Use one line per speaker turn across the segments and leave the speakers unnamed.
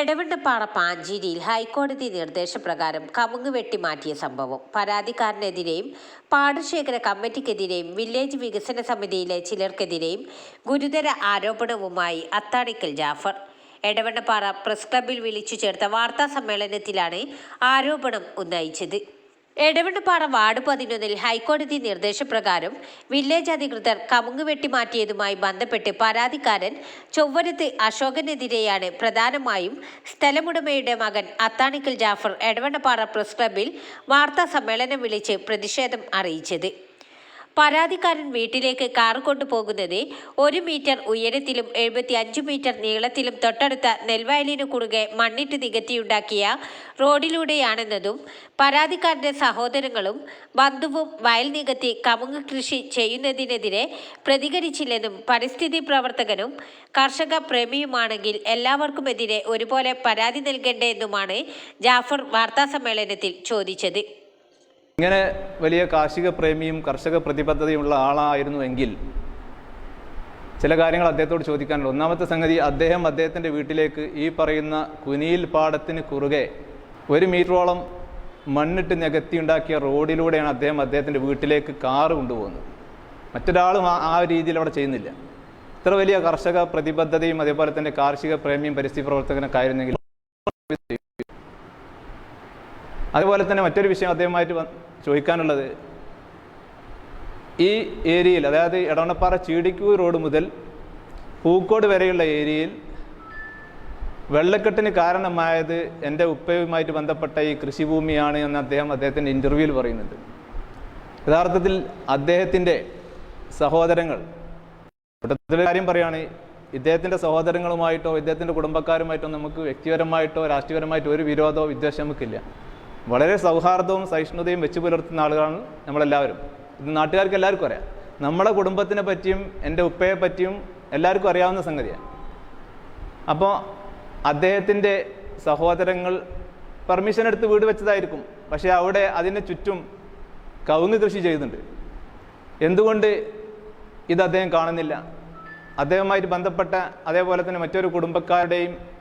എടവണ്ണപ്പാറ പാഞ്ചേരിയിൽ ഹൈക്കോടതി നിർദ്ദേശപ്രകാരം കമുങ് വെട്ടി മാറ്റിയ സംഭവം. പരാതിക്കാരനെതിരെയും പാടശേഖര കമ്മിറ്റിക്കെതിരെയും വില്ലേജ് വികസന സമിതിയിലെ ചിലർക്കെതിരെയും ഗുരുതര ആരോപണവുമായി അത്താടിക്കൽ ജാഫർ. എടവണ്ണപ്പാറ പ്രസ് ക്ലബിൽ വിളിച്ചു ചേർത്ത വാർത്താ സമ്മേളനത്തിലാണ് ആരോപണം ഉന്നയിച്ചത്. എടവണ്ണപ്പാറ വാർഡ് പതിനൊന്നിൽ ഹൈക്കോടതി നിർദ്ദേശപ്രകാരം വില്ലേജ് അധികൃതർ കമുങ്ങ് വെട്ടിമാറ്റിയതുമായി ബന്ധപ്പെട്ട് പരാതിക്കാരൻ ചൊവ്വരത്ത് അശോകനെതിരെയാണ്. പ്രധാനമായും സ്ഥലമുടമയുടെ മകൻ അത്താണിക്കൽ ജാഫർ എടവണ്ണപ്പാറ പ്രസ് ക്ലബിൽ വാർത്താ സമ്മേളനം വിളിച്ച് പ്രതിഷേധം അറിയിച്ചത്. പരാതിക്കാരൻ വീട്ടിലേക്ക് കാർ കൊണ്ടുപോകുന്നത് ഒരു മീറ്റർ ഉയരത്തിലും എഴുപത്തി അഞ്ച് മീറ്റർ നീളത്തിലും തൊട്ടടുത്ത നെൽവയലിനു കുറുകെ മണ്ണിട്ട് നികത്തിയുണ്ടാക്കിയ റോഡിലൂടെയാണെന്നതും പരാതിക്കാരന്റെ സഹോദരങ്ങളും ബന്ധുവും വയൽ നികത്തി കമുങ്ങ് കൃഷി ചെയ്യുന്നതിനെതിരെ പ്രതികരിച്ചില്ലെന്നും പരിസ്ഥിതി പ്രവർത്തകനും കർഷക പ്രേമിയുമാണെങ്കിൽ എല്ലാവർക്കുമെതിരെ ഒരുപോലെ പരാതി നൽകേണ്ടതെന്നുമാണ് ജാഫർ വാർത്താസമ്മേളനത്തിൽ ചോദിച്ചത്.
ഇങ്ങനെ വലിയ കാർഷിക പ്രേമിയും കർഷക പ്രതിബദ്ധതയുമുള്ള ആളായിരുന്നുവെങ്കിൽ ചില കാര്യങ്ങൾ അദ്ദേഹത്തോട് ചോദിക്കാനുണ്ട്. ഒന്നാമത്തെ സംഗതി അദ്ദേഹം അദ്ദേഹത്തിന്റെ വീട്ടിലേക്ക് ഈ പറയുന്ന കുനിയിൽ പാടത്തിന് കുറുകെ ഒരു മീറ്ററോളം മണ്ണിട്ട് നികത്തിയുണ്ടാക്കിയ റോഡിലൂടെയാണ് അദ്ദേഹം അദ്ദേഹത്തിന്റെ വീട്ടിലേക്ക് കാറ് കൊണ്ടുപോകുന്നത്. മറ്റൊരാളും ആ രീതിയിൽ അവിടെ ചെയ്യുന്നില്ല. ഇത്ര വലിയ കർഷക പ്രതിബദ്ധതയും അതേപോലെ തന്നെ കാർഷിക പ്രേമിയും പരിസ്ഥിതി പ്രവർത്തകനൊക്കെ ആയിരുന്നെങ്കിൽ അതുപോലെ തന്നെ മറ്റൊരു വിഷയം അദ്ദേഹമായിട്ട് ചോദിക്കാനുള്ളത്. ഈ ഏരിയയിൽ അതായത് എടവണപ്പാറ ചീടിക്കൂർ റോഡ് മുതൽ പൂക്കോട് വരെയുള്ള ഏരിയയിൽ വെള്ളക്കെട്ടിന് കാരണമായത് എന്റെ ഉപ്പയുമായിട്ട് ബന്ധപ്പെട്ട ഈ കൃഷിഭൂമിയാണ് എന്ന് അദ്ദേഹം അദ്ദേഹത്തിന്റെ ഇന്റർവ്യൂവിൽ പറയുന്നുണ്ട്. യഥാർത്ഥത്തിൽ അദ്ദേഹത്തിന്റെ സഹോദരങ്ങൾ കൂട്ടത്തിലെ കാര്യം പറയുകയാണ് ഇദ്ദേഹത്തിന്റെ സഹോദരങ്ങളുമായിട്ടോ ഇദ്ദേഹത്തിന്റെ കുടുംബക്കാരുമായിട്ടോ നമുക്ക് വ്യക്തിപരമായിട്ടോ രാഷ്ട്രീയപരമായിട്ടോ ഒരു വിരോധമോ വിദ്വേഷം നമുക്കില്ല. വളരെ സൗഹാർദ്ദവും സഹിഷ്ണുതയും വെച്ച് പുലർത്തുന്ന ആളുകളാണ് നമ്മളെല്ലാവരും. ഇത് നാട്ടുകാർക്ക് എല്ലാവർക്കും അറിയാം. നമ്മളെ കുടുംബത്തിനെ പറ്റിയും എന്റെ ഉപ്പയെ പറ്റിയും എല്ലാവർക്കും അറിയാവുന്ന സംഗതിയാണ്. അപ്പോൾ അദ്ദേഹത്തിന്റെ സഹോദരങ്ങൾ പെർമിഷൻ എടുത്ത് വീട് വെച്ചതായിരിക്കും. പക്ഷേ അവിടെ അതിന് ചുറ്റും കവുങ്ങ് കൃഷി ചെയ്യുന്നുണ്ട് എന്തുകൊണ്ട് ഇത് അദ്ദേഹം കാണുന്നില്ല? അദ്ദേഹവുമായിട്ട് ബന്ധപ്പെട്ട അതേപോലെ തന്നെ മറ്റൊരു കുടുംബക്കാരുടെയും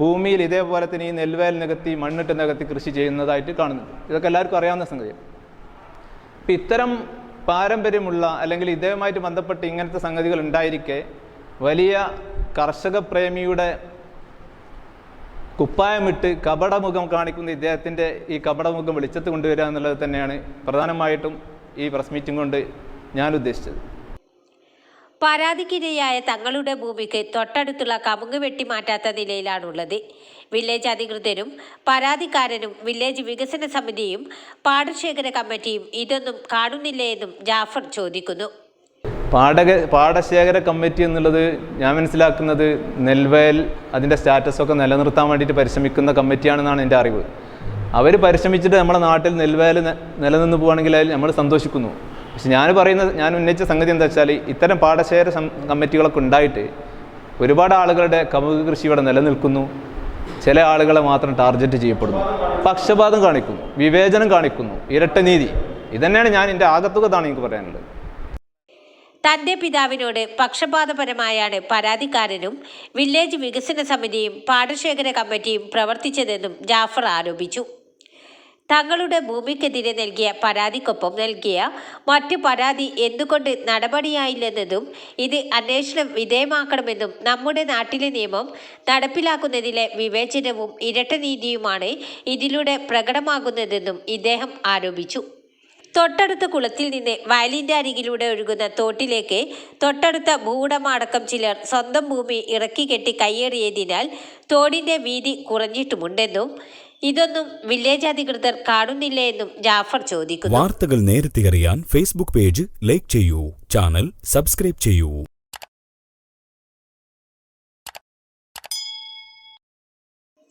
ഭൂമിയിൽ ഇതേപോലെ തന്നെ ഈ നെൽവയൽ നികത്തി മണ്ണിട്ട് നികത്തി കൃഷി ചെയ്യുന്നതായിട്ട് കാണുന്നുണ്ട്. ഇതൊക്കെ എല്ലാവർക്കും അറിയാവുന്ന സംഗതിയാണ്. അപ്പം ഇത്തരം പാരമ്പര്യമുള്ള അല്ലെങ്കിൽ ഇതേമായിട്ട് ബന്ധപ്പെട്ട് ഇങ്ങനത്തെ സംഗതികൾ ഉണ്ടായിരിക്കെ വലിയ കർഷക പ്രേമിയുടെ കുപ്പായമിട്ട് കപടമുഖം കാണിക്കുന്ന ഇദ്ദേഹത്തിന്റെ ഈ കപടമുഖം വെളിച്ചത്ത് കൊണ്ടുവരിക എന്നുള്ളത് തന്നെയാണ് പ്രധാനമായിട്ടും ഈ പ്രസ് മീറ്റിംഗ് കൊണ്ട് ഞാൻ ഉദ്ദേശിച്ചത്.
പരാതിക്കിരയായ തങ്ങളുടെ ഭൂമിക്ക് തൊട്ടടുത്തുള്ള കമുങ്ങ് വെട്ടിമാറ്റാത്ത നിലയിലാണുള്ളത്. വില്ലേജ് അധികൃതരും പരാതിക്കാരനും വില്ലേജ് വികസന സമിതിയും പാടശേഖര കമ്മിറ്റിയും ഇതൊന്നും കാണുന്നില്ലേ എന്നും ജാഫർ ചോദിക്കുന്നു.
പാടക പാടശേഖര കമ്മിറ്റി എന്നുള്ളത് ഞാൻ മനസ്സിലാക്കുന്നത് നെൽവയൽ അതിന്റെ സ്റ്റാറ്റസൊക്കെ നിലനിർത്താൻ വേണ്ടിയിട്ട് പരിശ്രമിക്കുന്ന കമ്മിറ്റിയാണെന്നാണ് എന്റെ അറിവ്. അവർ പരിശ്രമിച്ചിട്ട് നമ്മുടെ നാട്ടിൽ നെൽവയൽ നിലനിന്ന് പോവുകയാണെങ്കിൽ നമ്മൾ സന്തോഷിക്കുന്നു. പക്ഷെ ഞാൻ പറയുന്നത് ഞാൻ ഉന്നയിച്ച സംഗതി എന്താ വെച്ചാൽ ഇത്തരം പാടശേഖര കമ്മിറ്റികളൊക്കെ ഉണ്ടായിട്ട് ഒരുപാട് ആളുകളുടെ കമുക കൃഷി ഇവിടെ നിലനിൽക്കുന്നു. ചില ആളുകളെ മാത്രം ടാർഗറ്റ് ചെയ്യപ്പെടുന്നു. പക്ഷപാതം കാണിക്കുന്നു വിവേചനം കാണിക്കുന്നു ഇരട്ട നീതി. ഇതന്നെയാണ് ഞാൻ എന്റെ ആകത്തുകതാണ് എനിക്ക് പറയാനുള്ളത്.
തന്റെ പിതാവിനോട് പക്ഷപാതപരമായാണ് പരാതിക്കാരനും വില്ലേജ് വികസന സമിതിയും പാടശേഖര കമ്മിറ്റിയും പ്രവർത്തിച്ചതെന്നും ജാഫർ ആരോപിച്ചു. തങ്ങളുടെ ഭൂമിക്കെതിരെ നൽകിയ പരാതിക്കൊപ്പം നൽകിയ മറ്റു പരാതി എന്തുകൊണ്ട് നടപടിയായില്ലെന്നതും ഇത് അന്വേഷണം വിധേയമാക്കണമെന്നും നമ്മുടെ നാട്ടിലെ നിയമം നടപ്പിലാക്കുന്നതിലെ വിവേചനവും ഇരട്ടനീതിയുമാണ് ഇതിലൂടെ പ്രകടമാകുന്നതെന്നും ഇദ്ദേഹം ആരോപിച്ചു. തൊട്ടടുത്ത കുളത്തിൽ നിന്ന് വയലിന്റെ അരികിലൂടെ ഒഴുകുന്ന തോട്ടിലേക്ക് തൊട്ടടുത്ത ഭൂവുടമടക്കം ചിലർ സ്വന്തം ഭൂമി ഇറക്കി കെട്ടി കയ്യേറിയതിനാൽ തോടിന്റെ വീതി കുറഞ്ഞിട്ടുമുണ്ടെന്നും ഇതൊന്നും വില്ലേജ് അധികൃതർ കാണുന്നില്ലേ എന്നും ജാഫർ ചോദിക്കുന്നു.
വാർത്തകൾ നേരത്തെ അറിയാൻ ഫേസ്ബുക്ക് പേജ് ലൈക്ക് ചെയ്യൂ. ചാനൽ സബ്സ്ക്രൈബ് ചെയ്യൂ.